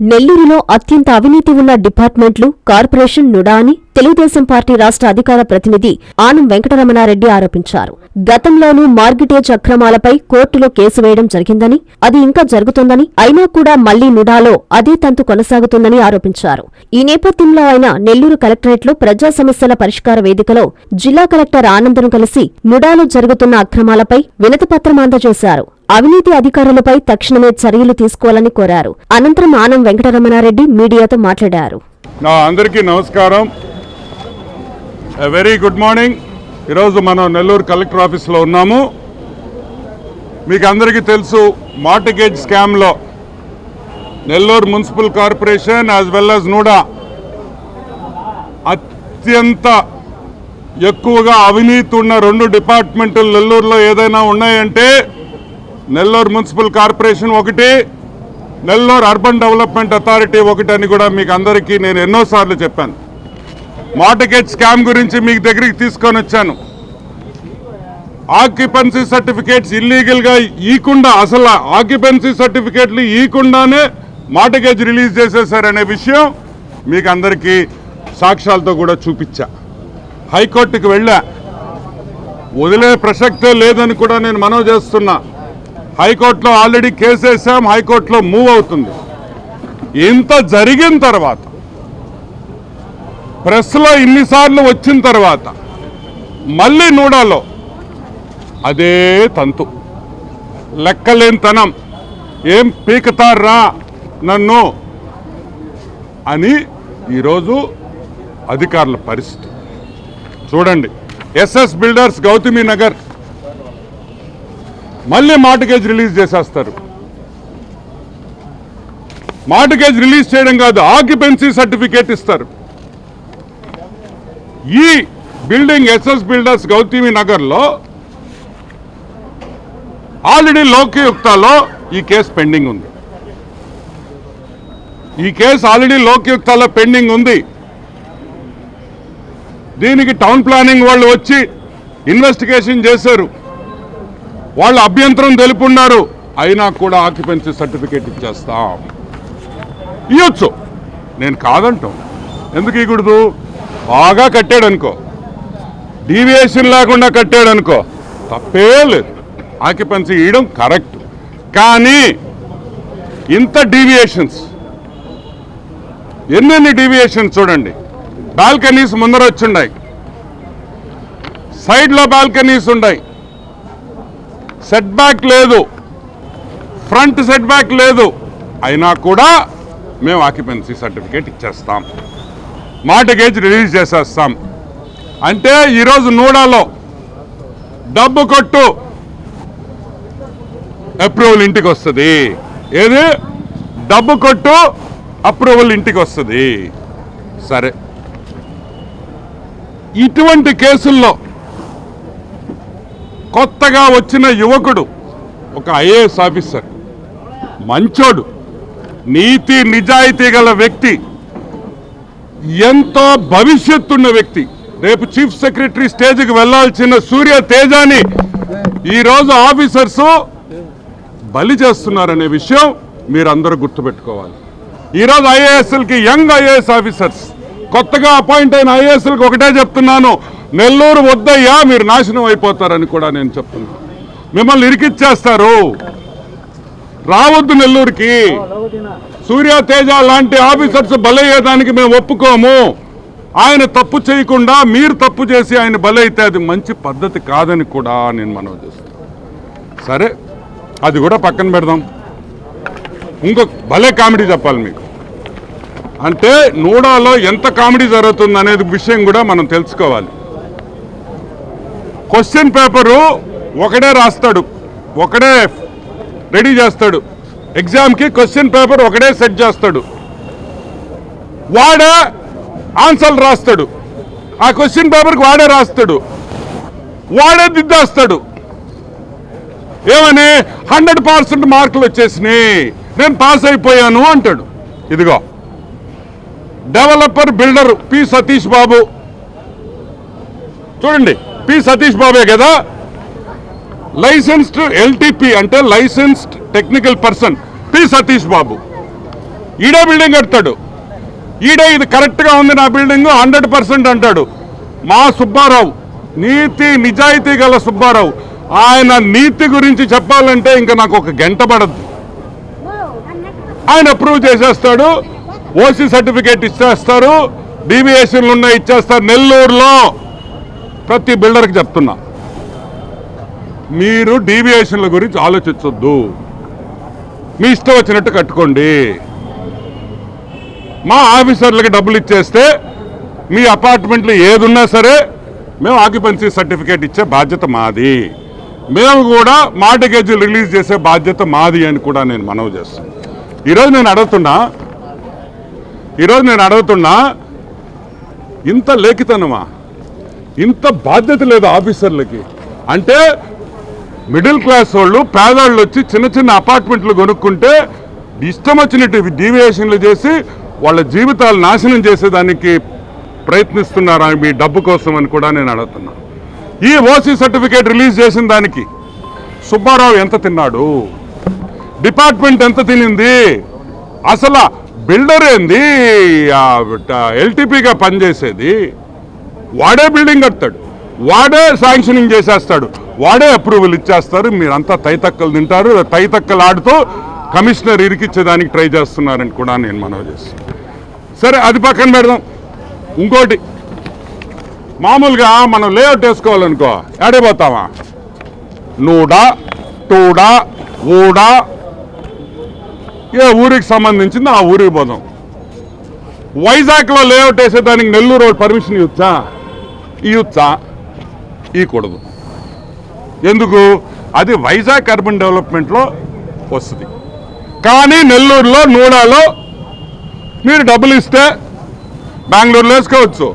నెల్లూరులో అత్యంత అవినీతి ఉన్న డిపార్ట్మెంట్లు కార్పొరేషన్ నుడా అని తెలుగుదేశం పార్టీ రాష్ట్ర అధికార ప్రతినిధి ఆనం వెంకటరమణారెడ్డి ఆరోపించారు. గతంలోనూ మార్గిటేజ్ అక్రమాలపై కోర్టులో కేసు వేయడం జరిగిందని అది ఇంకా జరుగుతోందని అయినా కూడా మళ్ళీ నుడాలో అదే తంతు కొనసాగుతుందని ఆరోపించారు. ఈ నేపథ్యంలో ఆయన నెల్లూరు కలెక్టరేట్లో ప్రజా సమస్యల పరిష్కార వేదికలో జిల్లా కలెక్టర్ ఆనందను కలిసి నుడాలో జరుగుతున్న అక్రమాలపై వినతిపత్రం అందజేశారు. అవినీతి అధికారులపై తక్షణమే చర్యలు తీసుకోవాలని కోరారు. అనంతరం ఆనం వెంకటరమణారెడ్డి మీడియాతో మాట్లాడారు. నా అందరికీ నమస్కారం. వెరీ గుడ్ మార్నింగ్ ఈరోజు మనం నెల్లూరు కలెక్టర్ ఆఫీస్లో ఉన్నాము. మీకు అందరికీ తెలుసు మార్టిగేజ్ స్కామ్లో Nellore municipal corporation as well as NUDA అత్యంత ఎక్కువగా అవినీతి ఉన్న రెండు డిపార్ట్మెంట్లు నెల్లూరులో ఏదైనా ఉన్నాయంటే నెల్లూరు మున్సిపల్ కార్పొరేషన్ ఒకటి నెల్లూరు అర్బన్ డెవలప్మెంట్ అథారిటీ ఒకటి అని కూడా మీకు అందరికీ నేను ఎన్నోసార్లు చెప్పాను. మార్టికేట్ స్కామ్ గురించి మీకు దగ్గరికి తీసుకొని వచ్చాను. ఆక్యుపెన్సీ సర్టిఫికేట్స్ ఇల్లీగల్గా ఈకుండా అసలు ఆక్యుపెన్సీ సర్టిఫికేట్లు ఈకుండానే మార్టిగేజ్ రిలీజ్ చేసేసారనే విషయం మీకు అందరికీ సాక్ష్యాలతో కూడా చూపించా. హైకోర్టుకి వెళ్ళా. వదిలే ప్రసక్తే లేదని కూడా నేను మనవి చేస్తున్నా. హైకోర్టులో ఆల్రెడీ కేసు వేసాం హైకోర్టులో మూవ్ అవుతుంది. ఇంత జరిగిన తర్వాత ప్రెస్లో ఇన్నిసార్లు వచ్చిన తర్వాత మళ్ళీ నూడాలో అదే తంతు. లెక్కలేనితనం. ఏం పీకతారా నన్ను అని ఈరోజు అధికారుల పరిస్థితి. చూడండి ఎస్ఎస్ బిల్డర్స్ గౌతమి నగర్ మళ్ళీ మార్టిగేజ్ రిలీజ్ చేసేస్తారు. మార్టిగేజ్ రిలీజ్ చేయడం కాదు ఆక్యుపెన్సీ సర్టిఫికేట్ ఇస్తారు. ఈ బిల్డింగ్ ఎస్ఎస్ బిల్డర్స్ గౌతమి నగర్లో ఆల్రెడీ లోకయుక్తలో ఈ కేసు పెండింగ్ ఉంది. ఈ కేసు ఆల్రెడీ లోకయుక్తలో పెండింగ్ ఉంది. దీనికి టౌన్ ప్లానింగ్ వాళ్ళు వచ్చి ఇన్వెస్టిగేషన్ చేశారు. వాళ్ళు అభ్యంతరం తెలుపున్నారు. అయినా కూడా ఆక్యుపెన్సీ సర్టిఫికేట్ ఇచ్చేస్తాం. ఇవ్వచ్చు నేను కాదంటాం. ఎందుకు ఇవ్వకూడదు బాగా కట్టాడు అనుకో డీవియేషన్ లేకుండా కట్టాడు అనుకో తప్పే లేదు. ఆక్యుపెన్సీ ఇవ్వడం కరెక్ట్ కానీ ఇంత డీవియేషన్స్. ఎన్నెన్ని డీవియేషన్స్ చూడండి. బాల్కనీస్ ముందర వచ్చుండాయి. సైడ్లో బాల్కనీస్ ఉన్నాయి సెట్ బ్యాక్ లేదు. ఫ్రంట్ సెట్ బ్యాక్ లేదు. అయినా కూడా మేము ఆక్యుపెన్సీ సర్టిఫికేట్ ఇచ్చేస్తాం. మార్టిగేజ్ రిలీజ్ చేసేస్తాం. అంటే ఈరోజు నూడాలో డబ్బు కొట్టు. అప్రూవల్ ఇంటికి వస్తుంది. ఏది? డబ్బు కొట్టు అప్రూవల్ ఇంటికి వస్తుంది. సరే. ఇటువంటి కేసుల్లో కొత్తగా వచ్చిన యువకుడు ఒక ఐఏఎస్ ఆఫీసర్. మంచోడు. నీతి నిజాయితీ గల వ్యక్తి. ఎంతో భవిష్యత్తున్న వ్యక్తి. రేపు చీఫ్ సెక్రటరీ స్టేజ్కి వెళ్ళాల్సిన సూర్య తేజాని ఈరోజు ఆఫీసర్స్ బలి చేస్తున్నారనే విషయం మీరందరూ గుర్తుపెట్టుకోవాలి. ఈరోజు ఐఏఎస్ఎల్కి యంగ్ ఐఏఎస్ ఆఫీసర్స్. కొత్తగా అపాయింట్ అయిన ఐఏఎస్ఎల్కి ఒకటే చెప్తున్నాను. నెల్లూరు వద్దయ్యా మీరు నాశనం అయిపోతారని కూడా నేను చెప్తున్నాను మిమ్మల్ని ఇరికిచ్చేస్తారు. రావద్దు నెల్లూరుకి. సూర్య తేజ లాంటి ఆఫీసర్స్ బలయ్యేదానికి మేము ఒప్పుకోము. ఆయన తప్పు చేయకుండా మీరు తప్పు చేసి ఆయన బలైతే అది మంచి పద్ధతి కాదని కూడా నేను మనవి చేస్తాను సరే అది కూడా పక్కన పెడదాం. ఇంకొక భలే కామెడీ చెప్పాలి మీకు. అంటే నూడాలో ఎంత కామెడీ జరుగుతుంది అనేది విషయం కూడా మనం తెలుసుకోవాలి. క్వశ్చన్ పేపరు ఒకడే రాస్తాడు ఒకడే రెడీ చేస్తాడు. ఎగ్జామ్కి క్వశ్చన్ పేపర్ ఒకడే సెట్ చేస్తాడు. వాడే ఆన్సర్లు రాస్తాడు. ఆ క్వశ్చన్ పేపర్కి వాడే రాస్తాడు. వాడే దిద్దేస్తాడు. ఏమని? హండ్రెడ్ పర్సెంట్ మార్కులు వచ్చేసినాయి. నేను పాస్ అయిపోయాను అంటాడు. ఇదిగో. Developer builder P Satish Babu. చూడండి. పి సతీష్ బాబే కదా? లైసెన్స్డ్ ఎల్టీపీ అంటే licensed technical person P Satish Babu. ఈడే బిల్డింగ్ కడతాడు. ఈడే ఇది కరెక్ట్గా ఉంది నా బిల్డింగ్ హండ్రెడ్ పర్సెంట్ అంటాడు. మా సుబ్బారావు నీతి నిజాయితీ గల సుబ్బారావు. ఆయన నీతి గురించి చెప్పాలంటే ఇంకా నాకు ఒక గంట పడద్దు. ఆయన అప్రూవ్ చేసేస్తాడు ఓసీ సర్టిఫికేట్ ఇచ్చేస్తారు డీవీఎస్ఎన్లు ఉన్నాయి ఇచ్చేస్తారు నెల్లూరులో. ప్రతి బిల్డర్కి చెప్తున్నా. మీరు డీవియేషన్ల గురించి ఆలోచించొద్దు. మీ ఇష్టం వచ్చినట్టు కట్టుకోండి. మా ఆఫీసర్లకి డబ్బులు ఇచ్చేస్తే మీ అపార్ట్మెంట్లో ఏదున్నా సరే మేము ఆక్యుపెన్సీ సర్టిఫికేట్ ఇచ్చే బాధ్యత మాది. మేము కూడా మార్టిగేజీలు రిలీజ్ చేసే బాధ్యత మాది అని కూడా నేను మనవి చేస్తాను. ఈరోజు నేను అడుగుతున్నా ఈరోజు నేను అడుగుతున్నా ఇంత లేఖితనమా? ఇంత బాధ్యత లేదు ఆఫీసర్లకి. అంటే మిడిల్ క్లాస్ వాళ్ళు పేదవాళ్ళు వచ్చి చిన్న చిన్న అపార్ట్మెంట్లు కొనుక్కుంటే ఇష్టం వచ్చినట్టు డీవియేషన్లు చేసి వాళ్ళ జీవితాలు నాశనం చేసేదానికి ప్రయత్నిస్తున్నారా మీ డబ్బు కోసం అని కూడా నేను అడుగుతున్నా. ఈ ఓసీ సర్టిఫికేట్ రిలీజ్ చేసిన దానికి సుబ్బారావు ఎంత తిన్నాడు? డిపార్ట్మెంట్ ఎంత తినింది? అసలు బిల్డర్ ఏంది? ఎల్టీపీగా పనిచేసేది? వాడే బిల్డింగ్ కడతాడు. వాడే శాంక్షనింగ్ చేసేస్తాడు. వాడే అప్రూవల్ ఇచ్చేస్తారు. మీరంతా తైతక్కలు తింటారు. తైతక్కలు ఆడుతూ కమిషనర్ ఇరికిచ్చేదానికి ట్రై చేస్తున్నారని కూడా నేను మనవి చేస్తాను సరే అది పక్కన పెడదాం. ఇంకోటి. మామూలుగా మనం లేఅవుట్ వేసుకోవాలనుకో ఏడైపోతామా నూడా టూడా ఊడా. ఏ ఊరికి సంబంధించింది ఆ ఊరికి పోదాం. వైజాగ్లో లేఅవుట్ వేసేదానికి నెల్లూరు రోడ్ పర్మిషన్ ఇచ్చా ఇవ్వచ్చా ఇవ్వకూడదు ఎందుకు? అది వైజాగ్ అర్బన్ డెవలప్మెంట్లో వస్తుంది. కానీ నెల్లూరులో నూడాలో మీరు డబ్బులు ఇస్తే బెంగళూరులో వేసుకోవచ్చు.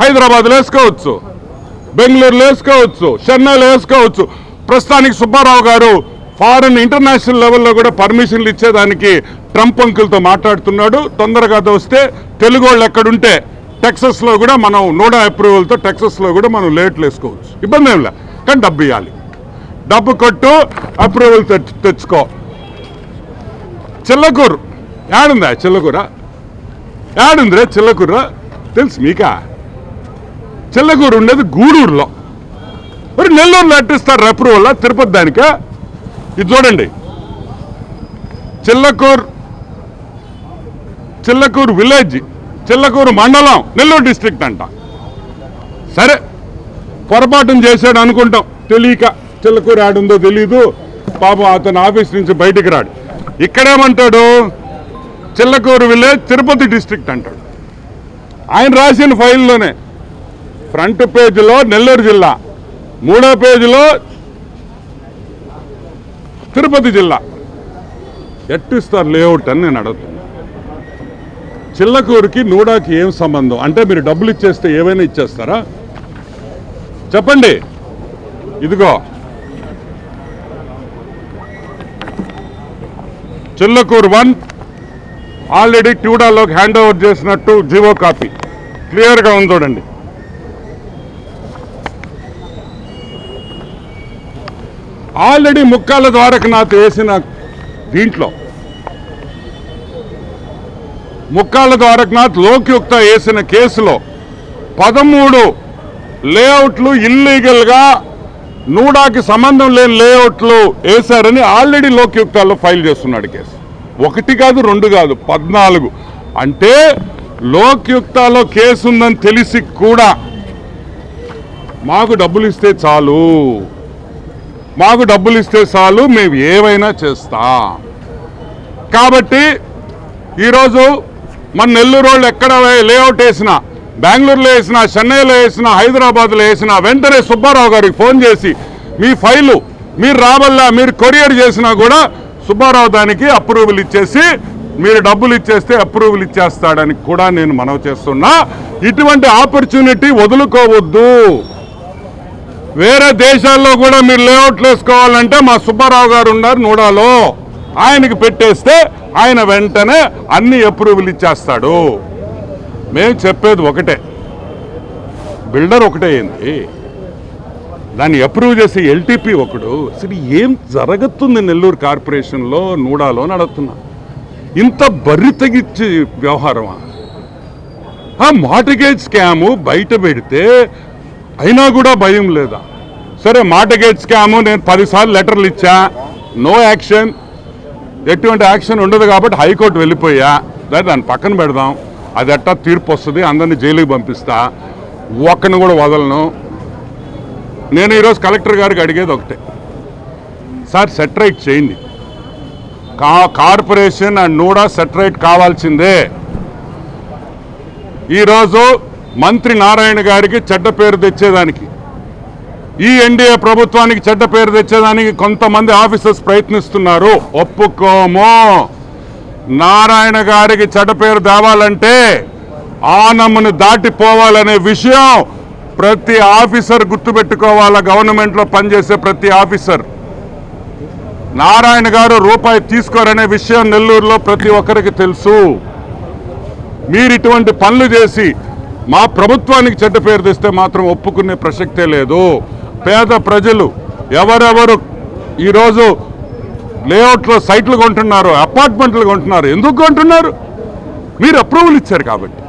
హైదరాబాద్లో వేసుకోవచ్చు. బెంగళూరులో వేసుకోవచ్చు. చెన్నైలో వేసుకోవచ్చు. ప్రస్తుతానికి సుబ్బారావు గారు ఫారెన్ ఇంటర్నేషనల్ లెవెల్లో కూడా పర్మిషన్లు ఇచ్చేదానికి ట్రంప్ అంకుల్తో మాట్లాడుతున్నాడు. తొందరగా వస్తే తెలుగు వాళ్ళు ఎక్కడుంటే టెక్సస్లో కూడా మనం నోడా అప్రూవల్తో టెక్సస్లో కూడా మనం లేట్లు వేసుకోవచ్చు. ఇబ్బంది ఏం లే కానీ డబ్బు ఇవ్వాలి డబ్బు కొట్టు అప్రూవల్ తెచ్చు తెచ్చుకో. చిల్లకూరు. యాడుందా చిల్లకూర? ఏడుందిరే చిల్లకూర తెలుసు మీకా? చిల్లకూరు ఉండేది గూడూరులో. మరి నెల్లూరులో అట్టిస్తారు అప్రూవల్ తిరుపతి దానికే? ఇది చూడండి. చిల్లకూరు. చిల్లకూరు విలేజ్. చిల్లకూరు మండలం నెల్లూరు డిస్ట్రిక్ట్ అంట. సరే పొరపాటును చేశాడు అనుకుంటాం. తెలియక చిల్లకూరు ఆడుందో తెలీదు. పాపం అతను ఆఫీస్ నుంచి బయటికి రాడు. ఇక్కడేమంటాడు? చిల్లకూరు విలేజ్ తిరుపతి డిస్ట్రిక్ట్ అంటాడు. ఆయన రాసిన ఫైల్లోనే ఫ్రంట్ పేజీలో నెల్లూరు జిల్లా మూడో పేజీలో తిరుపతి జిల్లా. ఎట్టిస్తారు లేఅవుట్ అని నేను అడుగుతాను చిల్లకూరుకి నూడాకి ఏం సంబంధం? అంటే మీరు డబ్బులు ఇచ్చేస్తే ఏమైనా ఇచ్చేస్తారా? చెప్పండి. ఇదిగో. చిల్లకూరు వన్ ఆల్రెడీ ట్యూడాలోకి హ్యాండ్ ఓవర్ చేసినట్టు జీవో కాపీ. క్లియర్గా ఉంది చూడండి. ఆల్రెడీ ముక్కాల ద్వారకనాథ్ వేసిన దీంట్లో ముక్కాల ద్వారకనాథ్ లోక్యుక్త వేసిన కేసులో పదమూడు లేఅవుట్లు ఇల్లీగల్గా నూడాకి సంబంధం లేని లేఅవుట్లు వేశారని ఆల్రెడీ లోక్యుక్తాల్లో ఫైల్ చేస్తున్నాడు కేసు. ఒకటి కాదు రెండు కాదు పద్నాలుగు. అంటే లోక్యుక్తాలో కేసు ఉందని తెలిసి కూడా మాకు డబ్బులు ఇస్తే చాలు. మాకు డబ్బులు ఇస్తే చాలు మేము ఏమైనా చేస్తాం. కాబట్టి ఈరోజు మన నెల్లూరు వాళ్ళు ఎక్కడ లేఅవుట్ వేసినా బెంగళూరులో వేసినా చెన్నైలో వేసినా హైదరాబాద్లో వేసినా వెంటనే సుబ్బారావు గారికి ఫోన్ చేసి మీ ఫైలు మీరు రాబల్లా మీరు కొరియర్ చేసినా కూడా సుబ్బారావు దానికి అప్రూవల్ ఇచ్చేసి మీరు డబ్బులు ఇచ్చేస్తే అప్రూవల్ ఇచ్చేస్తాడని కూడా నేను మనవి చేస్తున్నా. ఇటువంటి ఆపర్చునిటీ వదులుకోవద్దు. వేరే దేశాల్లో కూడా మీరు లేఅవుట్లు వేసుకోవాలంటే మా సుబ్బారావు గారు ఉన్నారు నూడాలో. ఆయనకి పెట్టేస్తే ఆయన వెంటనే అన్ని అప్రూవల్ ఇచ్చేస్తాడు. మేము చెప్పేది ఒకటే. బిల్డర్ ఒకటే ఏంది దాన్ని అప్రూవ్ చేసే ఎల్టీపీ ఒకడు. అసలు ఏం జరుగుతుంది నెల్లూరు కార్పొరేషన్లో నూడాలో నడుతున్నా ఇంత బర్రి తగిచ్చే వ్యవహారమా? ఆ మార్టిగేజ్ స్కాము బయట పెడితే అయినా కూడా భయం లేదా? సరే మార్టిగేజ్ స్కాము నేను పదిసార్లు లెటర్లు ఇచ్చా. నో యాక్షన్ ఎటువంటి యాక్షన్ ఉండదు కాబట్టి హైకోర్టు వెళ్ళిపోయా. దాన్ని దాన్ని పక్కన పెడదాం. అది ఎట్టా తీర్పు వస్తుంది? అందరినీ జైలుకి పంపిస్తా. ఒక్కని కూడా వదలను. నేను ఈరోజు కలెక్టర్ గారికి అడిగేది ఒకటే. సార్ సెటరైట్ చేయండి. కా కార్పొరేషన్ అండ్ నూడా సెటరైట్ కావాల్సిందే. ఈరోజు మంత్రి నారాయణ గారికి చెడ్డ పేరు తెచ్చేదానికి. ఈ ఎన్డీఏ ప్రభుత్వానికి చెడ్డ పేరు తెచ్చేదానికి కొంతమంది ఆఫీసర్స్ ప్రయత్నిస్తున్నారు. ఒప్పుకోము. నారాయణ గారికి చెడ్డ పేరు తేవాలంటే ఆనమ్మను దాటిపోవాలనే విషయం ప్రతి ఆఫీసర్ గుర్తుపెట్టుకోవాల గవర్నమెంట్లో పనిచేసే ప్రతి ఆఫీసర్. నారాయణ గారు రూపాయి తీసుకోరనే విషయం నెల్లూరులో ప్రతి ఒక్కరికి తెలుసు. మీరు ఇటువంటి పనులు చేసి మా ప్రభుత్వానికి చెడ్డ పేరు తెస్తే మాత్రం ఒప్పుకునే ప్రసక్తే లేదు. పేద ప్రజలు ఎవరెవరు ఈరోజు లేఅవుట్లో సైట్లు కొంటున్నారు అపార్ట్మెంట్లు కొంటున్నారు ఎందుకు కొంటున్నారు? మీరు అప్రూవల్ ఇచ్చారు కాబట్టి.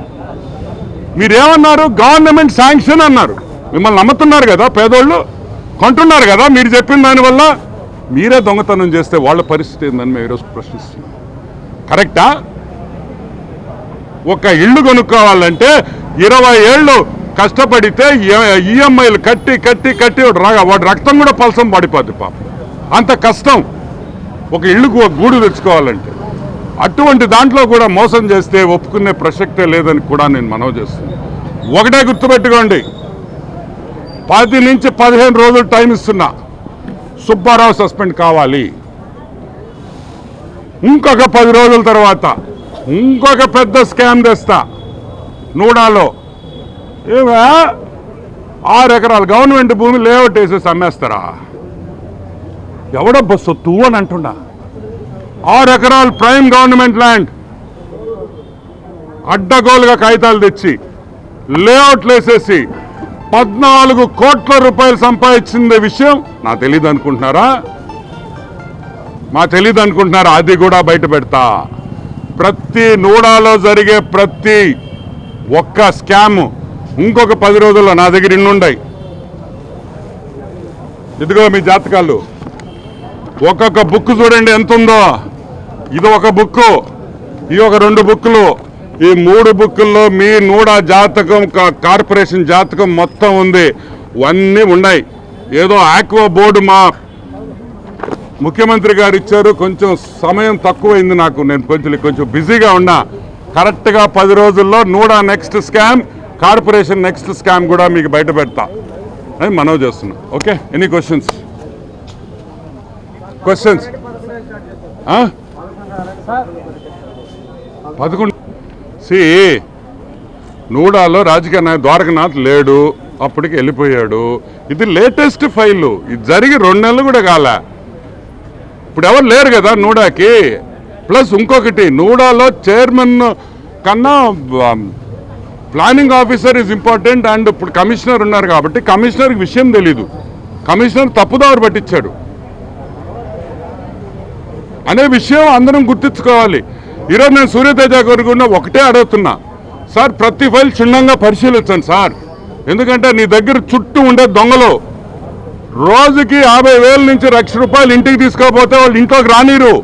మీరేమన్నారు? గవర్నమెంట్ శాంక్షన్ అన్నారు. మిమ్మల్ని నమ్ముతున్నారు కదా పేదోళ్ళు? కొంటున్నారు కదా మీరు చెప్పిన దానివల్ల మీరే దొంగతనం చేస్తే వాళ్ళ పరిస్థితి ఏందని మేము ఈరోజు ప్రశ్నిస్తున్నాం. కరెక్టా? ఒక ఇల్లు కొనుక్కోవాలంటే ఇరవై ఏళ్ళు కష్టపడితే ఈఎంఐలు కట్టి కట్టి కట్టి వాడు రక్తం కూడా పలసం పడిపోద్ది పాపం. అంత కష్టం. ఒక ఇల్లుకు ఒక గూడు తెచ్చుకోవాలంటే. అటువంటి దాంట్లో కూడా మోసం చేస్తే ఒప్పుకునే ప్రసక్తే లేదని కూడా నేను మనవి చేస్తున్నాను. ఒకటే గుర్తుపెట్టుకోండి. పది నుంచి పదిహేను రోజులు టైం ఇస్తున్నా. సుబ్బారావు సస్పెండ్ కావాలి. ఇంకొక పది రోజుల తర్వాత ఇంకొక పెద్ద స్కామ్ తెస్తా. నూడాలో. ఏమే? ఆరు ఎకరాలు గవర్నమెంట్ భూమి లేఅవుట్ వేసేసి అమ్మేస్తారా ఎవడబ్బ సొత్తు అని అంటున్నా. ఆరు ఎకరాలు ప్రైమ్ గవర్నమెంట్ ల్యాండ్. అడ్డగోలుగా కాగితాలు తెచ్చి లేఅవుట్లు వేసేసి పద్నాలుగు కోట్ల రూపాయలు సంపాదించింది విషయం నా తెలియదు అనుకుంటున్నారా? మా తెలియదు అనుకుంటున్నారా? అది కూడా బయట పెడతా. ప్రతి నూడాలో జరిగే ప్రతి ఒక్క స్కాము ఇంకొక పది రోజుల్లో నా దగ్గర ఇన్నుండయి ఇదిగో మీ జాతకాలు. ఒక్కొక్క బుక్ చూడండి ఎంత ఉందో. ఇది ఒక బుక్కు ఇది ఒక రెండు బుక్కులు. ఈ మూడు బుక్కుల్లో మీ నూడ జాతకం కార్పొరేషన్ జాతకం మొత్తం ఉంది. అన్నీ ఉన్నాయి. ఏదో ఆక్వా బోర్డు మా ముఖ్యమంత్రి గారు ఇచ్చారు. కొంచెం సమయం తక్కువైంది నాకు. నేను కొంచెం కొంచెం బిజీగా ఉన్నా. కరెక్ట్గా పది రోజుల్లో NUDA next scam corporation next scam కూడా మీకు బయట పెడతా అని మనవి చేస్తున్నా. ఓకే? ఎనీ క్వశ్చన్స్ క్వశ్చన్స్ పదకొండు సి నూడాలో రాజకీయ నాయకు ద్వారకనాథ్ లేడు అప్పటికి వెళ్ళిపోయాడు. ఇది లేటెస్ట్ ఫైలు ఇది జరిగి రెండు నెలలు కూడా కాలే. ఇప్పుడు ఎవరు లేరు కదా నూడాకి. ప్లస్ ఇంకొకటి నూడాలో చైర్మన్ కన్నా planning officer is important and ఇప్పుడు కమిషనర్ ఉన్నారు కాబట్టి కమిషనర్కి విషయం తెలీదు. కమిషనర్ తప్పుదారు పట్టించాడు. అనే విషయం అందరం గుర్తించుకోవాలి. ఈరోజు నేను సూర్యతేజ గారు ఒకటే అడుగుతున్నా. సార్ ప్రతి ఫైల్ క్షుణ్ణంగా పరిశీలించండి సార్. ఎందుకంటే నీ దగ్గర చుట్టూ ఉండే దొంగలు రోజుకి యాభై వేల నుంచి లక్ష రూపాయలు ఇంటికి తీసుకోకపోతే వాళ్ళు ఇంట్లోకి రానిరు.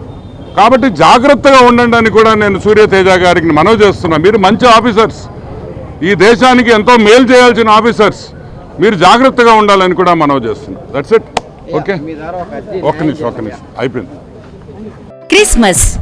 కాబట్టి జాగ్రత్తగా ఉండండి అని కూడా నేను సూర్యతేజ గారికి మనవి చేస్తున్నా. మీరు మంచి ఆఫీసర్స్. ఈ దేశానికి ఎంతో మేలు చేయాల్సిన ఆఫీసర్స్ మీరు జాగ్రత్తగా ఉండాలని కూడా మనవి చేస్తున్నా. దట్స్ ఇట్ ఓకే ఒక్క నిమిషం ఒక్క నిమిషం. అయిపోయింది. Christmas.